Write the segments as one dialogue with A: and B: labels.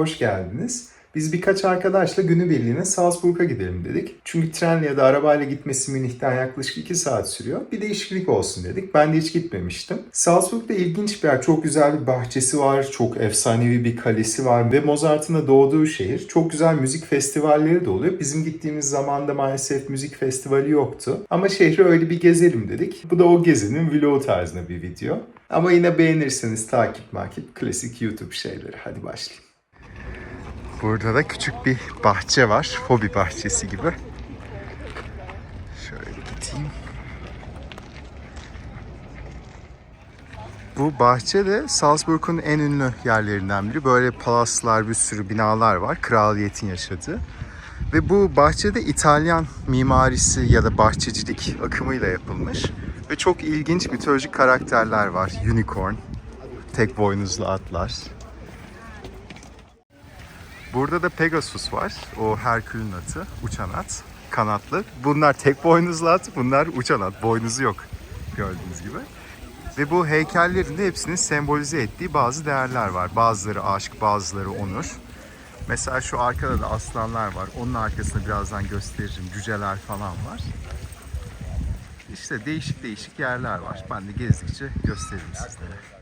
A: Hoş geldiniz. Biz birkaç arkadaşla günübirliğine Salzburg'a gidelim dedik. Çünkü trenle ya da arabayla gitmesi Münih'ten yaklaşık 2 saat sürüyor. Bir değişiklik olsun dedik. Ben de hiç gitmemiştim. Salzburg'da ilginç bir yer. Çok güzel bir bahçesi var. Çok efsanevi bir kalesi var. Ve Mozart'ın da doğduğu şehir. Çok güzel müzik festivalleri de oluyor. Bizim gittiğimiz zamanda maalesef müzik festivali yoktu. Ama şehri öyle bir gezelim dedik. Bu da o gezinin vlogu tarzında bir video. Ama yine beğenirseniz takip makip klasik YouTube şeyleri. Hadi başlayalım. Burada da küçük bir bahçe var. Fobi bahçesi gibi. Şöyle gideyim. Bu bahçe de Salzburg'un en ünlü yerlerinden biri. Böyle palaslar, bir sürü binalar var. Kraliyetin yaşadığı. Ve bu bahçede İtalyan mimarisi ya da bahçecilik akımıyla yapılmış. Ve çok ilginç mitolojik karakterler var. Unicorn, tek boynuzlu atlar. Burada da Pegasus var. O Herkül'ün atı, uçan at, kanatlı. Bunlar tek boynuzlu at, bunlar uçan at. Boynuzu yok gördüğünüz gibi. Ve bu heykellerin de hepsinin sembolize ettiği bazı değerler var. Bazıları aşk, bazıları onur. Mesela şu arkada da aslanlar var. Onun arkasında birazdan gösteririm. Cüceler falan var. İşte değişik değişik yerler var. Ben de gezdikçe gösteririm sizlere.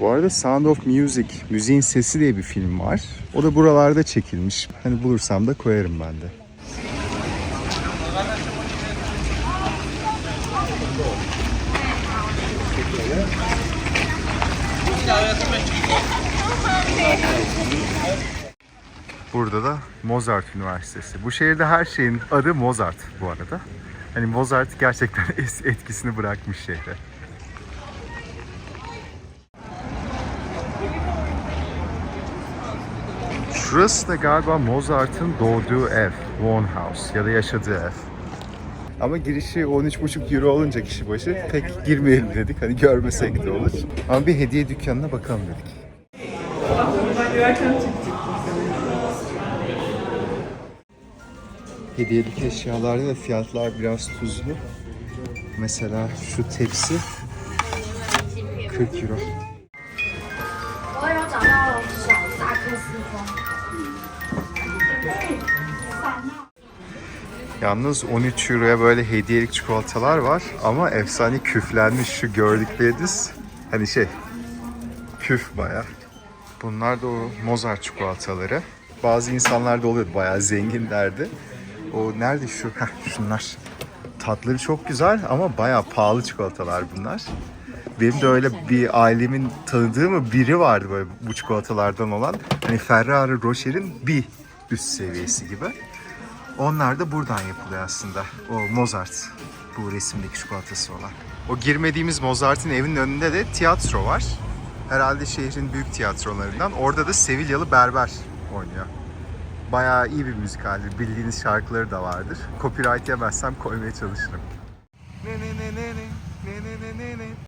A: Bu arada Sound of Music, Müziğin Sesi diye bir film var. O da buralarda çekilmiş. Hani bulursam da koyarım ben de. Burada da Mozart Üniversitesi. Bu şehirde her şeyin adı Mozart bu arada. Hani Mozart gerçekten etkisini bırakmış şehre. Şurası da galiba Mozart'ın doğduğu ev, Wohnhaus ya da yaşadığı ev. Ama girişi 13,5 euro olunca kişi başı pek girmeyelim dedik. Hani görmesek de olur. Ama bir hediye dükkanına bakalım dedik. hediyelik eşyalarda da fiyatlar biraz tuzlu. Mesela şu tepsi 40 euro. Yalnız 13 euroya böyle hediyelik çikolatalar var ama efsane küflenmiş şu gördükleriniz. Hani şey küf baya. Bunlar da o Mozart çikolataları. Bazı insanlarda oluyor bayağı zengin derdi. O nerede şu? Heh, şunlar. Tatları çok güzel ama bayağı pahalı çikolatalar bunlar. Benim de öyle bir ailemin tanıdığı mı biri vardı böyle bu çikolatalardan olan. Hani Ferrari Rocher'in bir üst seviyesi gibi. Onlar da buradan yapılıyor aslında. O Mozart. Bu resimdeki çikolatası olan. O girmediğimiz Mozart'ın evinin önünde de tiyatro var. Herhalde şehrin büyük tiyatrolarından. Orada da Sevilyalı Berber oynuyor. Bayağı iyi bir müzikaldir. Bildiğiniz şarkıları da vardır. Copyright yemezsem koymaya çalışırım. Ne ne ne ne ne ne ne ne ne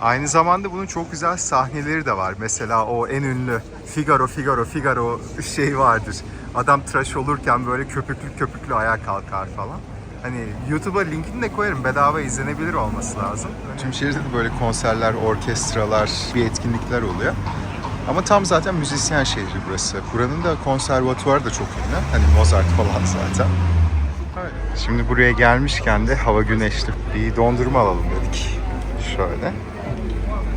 A: Aynı zamanda bunun çok güzel sahneleri de var. Mesela o en ünlü Figaro, Figaro, Figaro şey vardır. Adam tıraş olurken böyle köpüklü köpüklü ayağa kalkar falan. Hani YouTube'a linkini de koyarım. Bedava izlenebilir olması lazım. Tüm şehirde de böyle konserler, orkestralar, bir etkinlikler oluyor. Ama tam zaten müzisyen şehri burası. Buranın da konservatuvarı da çok ünlü. Hani Mozart falan zaten. Şimdi buraya gelmişken de hava güneşli. Bir dondurma alalım dedik. Şöyle.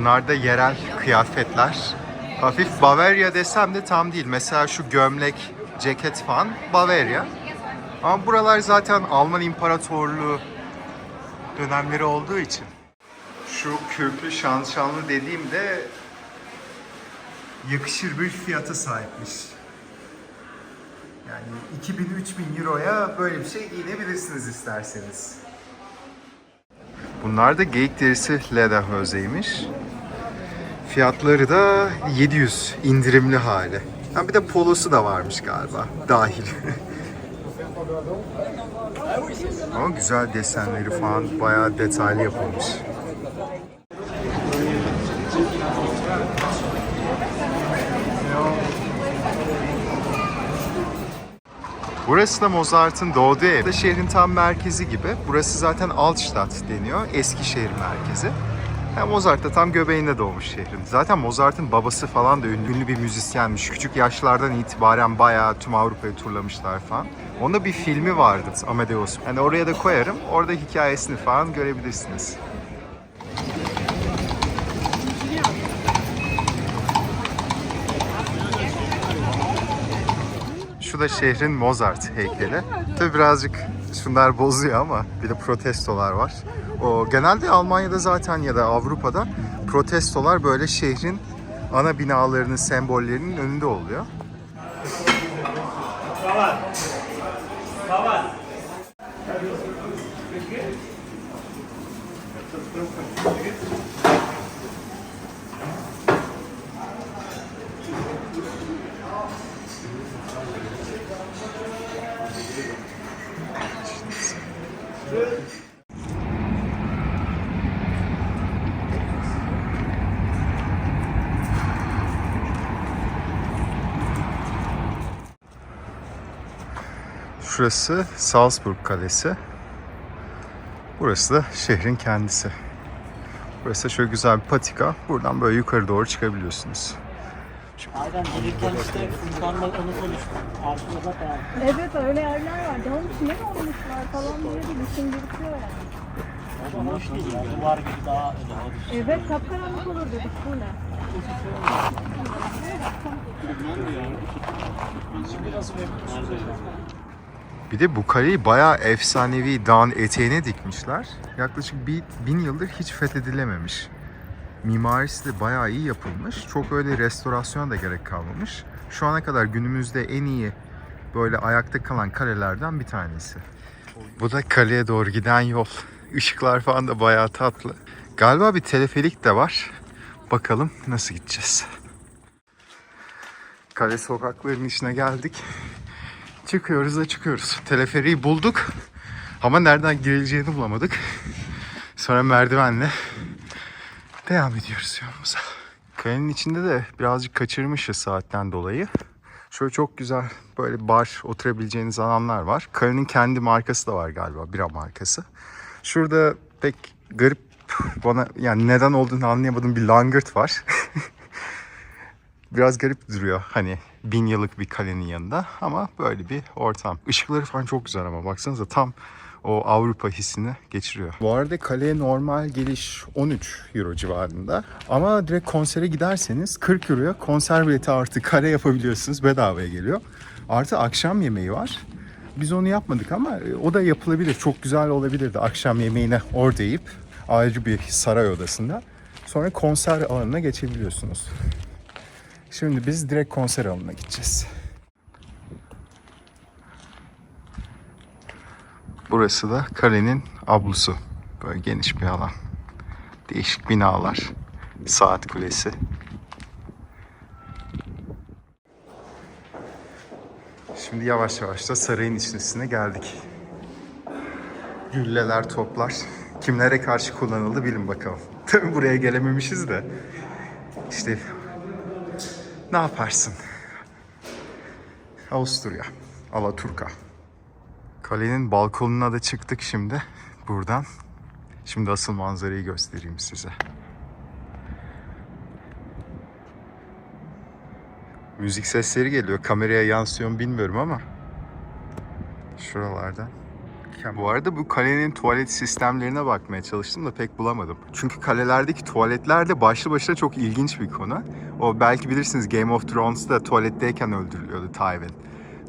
A: Bunlar da yerel kıyafetler. Hafif Bavaria desem de tam değil. Mesela şu gömlek, ceket falan Bavaria. Ama buralar zaten Alman İmparatorluğu dönemleri olduğu için. Şu köprü şanşanlı dediğimde yakışır bir fiyata sahipmiş. Yani 2000-3000 euroya böyle bir şey giyinebilirsiniz isterseniz. Bunlar da geyik derisi Lederhose'ymiş. Fiyatları da 700 indirimli hali. Ha bir de polosu da varmış galiba dahil. Ama güzel desenleri falan bayağı detaylı yapılmış. Burası da Mozart'ın doğduğu ev. Da şehrin tam merkezi gibi. Burası zaten Altstadt deniyor. Eski şehir merkezi. Yani Mozart da tam göbeğinde doğmuş şehrin. Zaten Mozart'ın babası falan da ünlü ünlü bir müzisyenmiş. Küçük yaşlardan itibaren bayağı tüm Avrupa'yı turlamışlar falan. Onda bir filmi vardı Amadeus. Yani oraya da koyarım. Orada hikayesini falan görebilirsiniz. Şu da şehrin Mozart heykeli. Tabii birazcık şunlar bozuyor ama bir de protestolar var. O genelde Almanya'da zaten ya da Avrupa'da protestolar böyle şehrin ana binalarının sembollerinin önünde oluyor. Şurası Salzburg Kalesi. Burası da şehrin kendisi. Burası da şöyle güzel bir patika. Buradan böyle yukarı doğru çıkabiliyorsunuz.
B: Aynen gelirken işte insanla onu konuştuk. Arkada da yani.
C: Evet öyle yerler var. Canım içine mi olmuşlar falan diye bir düşündürtüyor yani.
B: Da hoş değil ya. Duvar gibi daha öyle.
C: Evet kapkaranlık olur dedik bu ne?
A: Bir de bu kaleyi bayağı efsanevi dağın eteğine dikmişler. Yaklaşık bir bin yıldır hiç fethedilememiş. Mimarisi de bayağı iyi yapılmış. Çok öyle restorasyon da gerek kalmamış. Şu ana kadar günümüzde en iyi böyle ayakta kalan kalelerden bir tanesi. Bu da kaleye doğru giden yol. Işıklar falan da bayağı tatlı. Galiba bir teleferik de var. Bakalım nasıl gideceğiz. Kale sokaklarının içine geldik. Çıkıyoruz da çıkıyoruz. Teleferiği bulduk. Ama nereden girileceğini bulamadık. Sonra merdivenle devam ediyoruz yolumuza. Kalenin içinde de birazcık kaçırmışız saatten dolayı. Şöyle çok güzel böyle bar oturabileceğiniz alanlar var. Kalenin kendi markası da var galiba bira markası. Şurada pek garip bana yani neden olduğunu anlayamadığım bir langırt var. Biraz garip duruyor hani bin yıllık bir kalenin yanında ama böyle bir ortam. Işıkları falan çok güzel ama baksanıza tam o Avrupa hissini geçiriyor. Bu arada kaleye normal geliş 13 euro civarında. Ama direkt konsere giderseniz 40 euroya konser bileti artı kare yapabiliyorsunuz. Bedavaya geliyor. Artı akşam yemeği var. Biz onu yapmadık ama e, o da yapılabilir. Çok güzel olabilirdi. Akşam yemeğine orada yiyip ayrı bir saray odasında. Sonra konser alanına geçebiliyorsunuz. Şimdi biz direkt konser alanına gideceğiz. Burası da kalenin ablusu. Böyle geniş bir alan. Değişik binalar. Saat kulesi. Şimdi yavaş yavaş da sarayın içerisine geldik. Gülleler, toplar. Kimlere karşı kullanıldı bilin bakalım. Tabii buraya gelememişiz de. İşte ne yaparsın? Avusturya, Alaturka. Kalenin balkonuna da çıktık şimdi buradan. Şimdi asıl manzarayı göstereyim size. Müzik sesleri geliyor. Kameraya yansıyor mu bilmiyorum ama. Şuralardan Bu arada bu kalenin tuvalet sistemlerine bakmaya çalıştım da pek bulamadım. Çünkü kalelerdeki tuvaletler de başlı başına çok ilginç bir konu. O belki bilirsiniz Game of Thrones'da tuvaletteyken öldürülüyordu Tywin.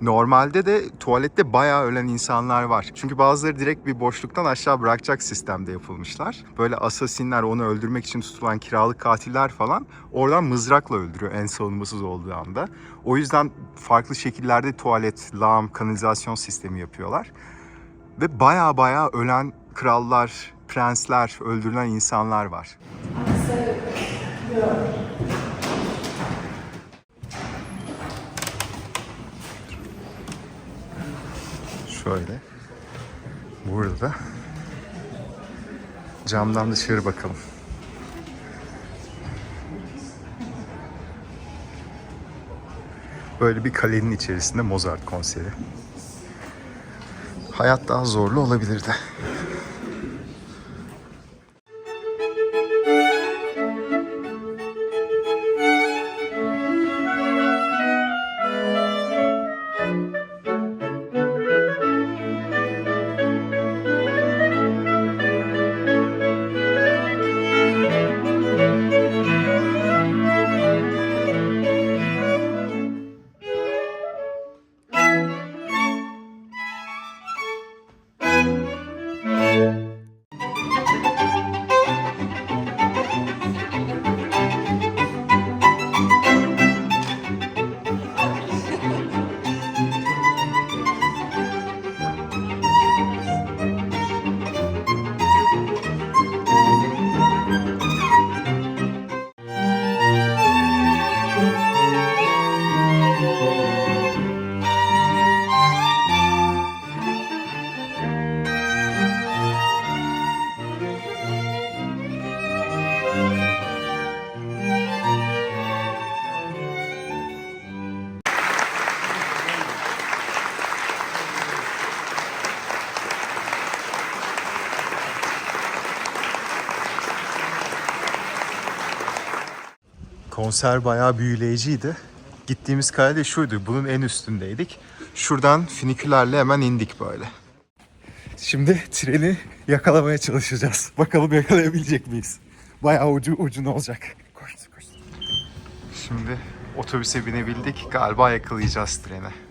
A: Normalde de tuvalette bayağı ölen insanlar var. Çünkü bazıları direkt bir boşluktan aşağı bırakacak sistemde yapılmışlar. Böyle asasinler, onu öldürmek için tutulan kiralık katiller falan oradan mızrakla öldürüyor en savunmasız olduğu anda. O yüzden farklı şekillerde tuvalet, lağım, kanalizasyon sistemi yapıyorlar. Ve baya baya ölen krallar, prensler, öldürülen insanlar var. Şöyle. Burada da camdan dışarı bakalım. Böyle bir kalenin içerisinde Mozart konseri. Hayat daha zorlu olabilirdi. Konser bayağı büyüleyiciydi. Gittiğimiz kale de şuydu. Bunun en üstündeydik. Şuradan finikülerle hemen indik böyle. Şimdi treni yakalamaya çalışacağız. Bakalım yakalayabilecek miyiz? Bayağı ucu ucun olacak. Koş koş. Şimdi otobüse binebildik. Galiba yakalayacağız treni.